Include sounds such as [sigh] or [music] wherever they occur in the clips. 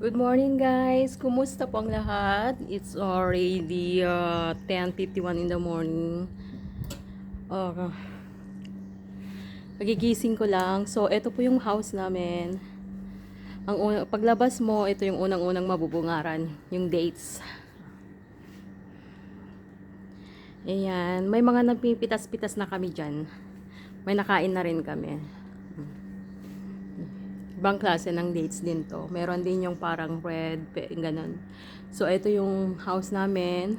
Good morning guys! Kumusta po ang lahat? It's already uh, 10.51 in the morning. Uh, pagigising ko lang. So, ito po yung house namin. Ang una, paglabas mo, ito yung unang-unang mabubungaran. Yung dates. Ayan. May mga nagpipitas-pitas na kami dyan. May nakain na rin kami. Ibang klase ng dates din to. Meron din yung parang red, ganun. So, ito yung house namin.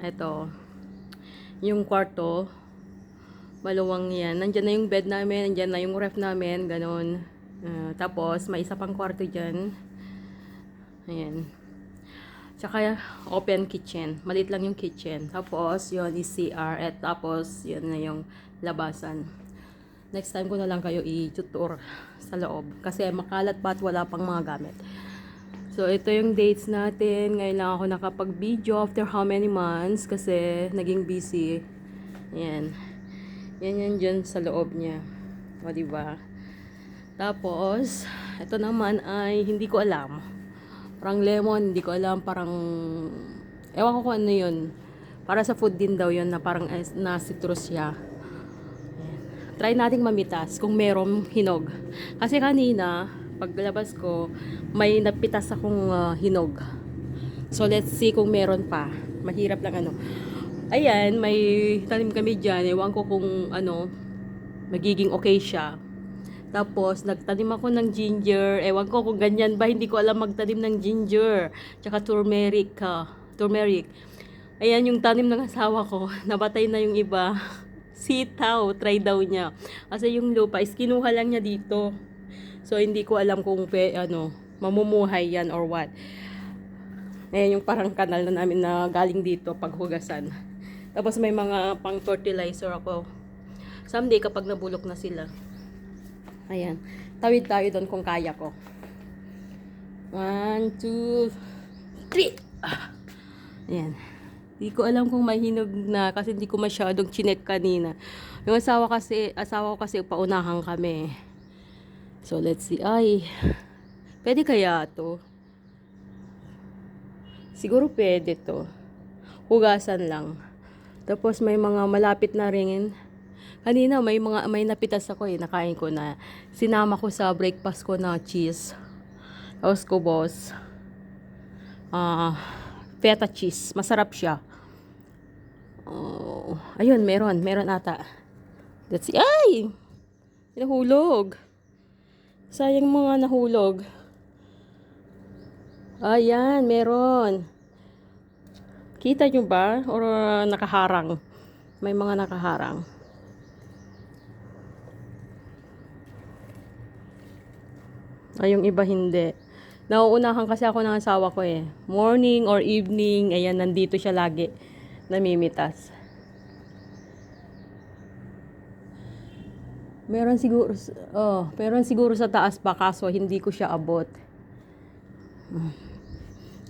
Ito. Yung kwarto. Maluwang yan. Nandyan na yung bed namin, nandyan na yung ref namin, ganun. Ah, tapos, may isa pang kwarto dyan. Ayan. Tsaka, open kitchen. Malit lang yung kitchen. Tapos, yun is CR. At tapos, yun na yung labasan. Next time ko na lang kayo i-tutor sa loob. Kasi makalat pa at wala pang mga gamit. So, ito yung dates natin. Ngayon lang ako nakapag-video after how many months. Kasi naging busy. Ayan. Yan yan dyan sa loob niya. O, diba? Tapos, ito naman ay hindi ko alam. Parang lemon, hindi ko alam. Parang, ewan ko kung ano yun. Para sa food din daw yun na parang na citrus siya try nating mamitas kung merong hinog. Kasi kanina, paglabas ko, may napitas akong uh, hinog. So, let's see kung meron pa. Mahirap lang ano. Ayan, may tanim kami dyan. Ewan ko kung ano, magiging okay siya. Tapos, nagtanim ako ng ginger. Ewan ko kung ganyan ba. Hindi ko alam magtanim ng ginger. Tsaka turmeric. Uh, turmeric. Ayan yung tanim ng asawa ko. [laughs] Nabatay na yung iba sitaw, try daw niya. Kasi yung lupa is kinuha lang niya dito. So, hindi ko alam kung pe, ano, mamumuhay yan or what. Ayan yung parang kanal na namin na galing dito paghugasan. Tapos may mga pang fertilizer ako. Someday kapag nabulok na sila. Ayan. Tawid tayo doon kung kaya ko. One, two, three. Ah. Ayan. Hindi ko alam kung mahinog na kasi hindi ko masyadong chinek kanina. Yung asawa kasi, asawa ko kasi paunahan kami. So, let's see. Ay, pwede kaya to? Siguro pwede to. Hugasan lang. Tapos may mga malapit na rin. Kanina may mga may napitas ako eh, nakain ko na. Sinama ko sa breakfast ko na cheese. Tapos ko boss. Ah, uh, feta cheese. Masarap siya. Oh, ayun, meron. Meron ata. Let's see. Ay! Nahulog. Sayang mga nahulog. Ayan, meron. Kita nyo ba? Or uh, nakaharang? May mga nakaharang. Ay, yung iba hindi. Nauunahan kasi ako ng asawa ko eh. Morning or evening, ayan, nandito siya lagi namimitas. Meron siguro, oh, meron siguro sa taas pa kaso hindi ko siya abot.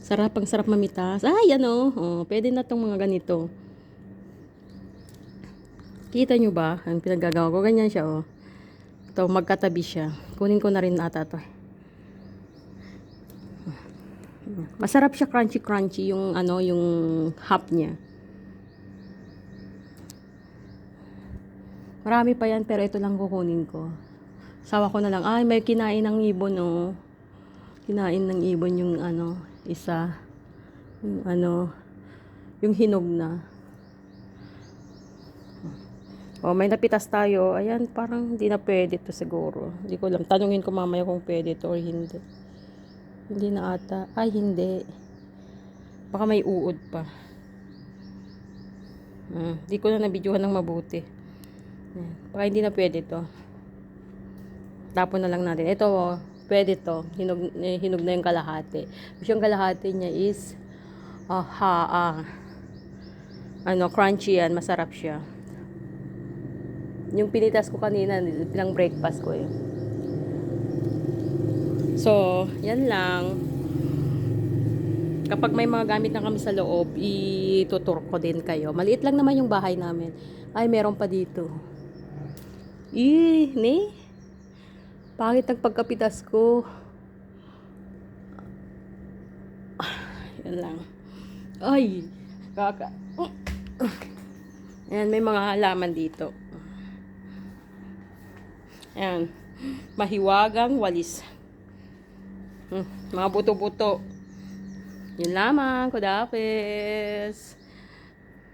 Sarap ang sarap mamitas. Ay, ano, oh, pwede na tong mga ganito. Kita nyo ba? Ang pinaggagawa ko, ganyan siya, oh. Ito, magkatabi siya. Kunin ko na rin ata to. Masarap siya crunchy-crunchy yung ano, yung hap niya. Marami pa yan, pero ito lang kukunin ko. Sawa ko na lang, ay, may kinain ng ibon, oh. Kinain ng ibon yung, ano, isa. Yung, ano, yung hinog na. Oh, may napitas tayo. Ayan, parang hindi na pwede to siguro. Hindi ko lang. Tanungin ko mamaya kung pwede to or hindi. Hindi na ata. Ay, hindi. Baka may uod pa. Hmm, hindi ko na nabidyohan ng mabuti. Baka hindi na pwede to. Tapon na lang natin. Ito, oh, pwede to. Hinog, eh, hinog na yung kalahati. Tapos yung kalahati niya is, uh, ha, ah, ano, crunchy yan. Masarap siya. Yung pinitas ko kanina, pinang breakfast ko eh. So, yan lang. Kapag may mga gamit na kami sa loob, ituturo ko din kayo. Maliit lang naman yung bahay namin. Ay, meron pa dito. Eh, ne? Pangit ang pagkapitas ko. Yan lang. Ay, kaka. Ayan, may mga halaman dito. Ayan. Mahiwagang walis. Hmm, mga buto-buto. Yun lamang. Kudapis.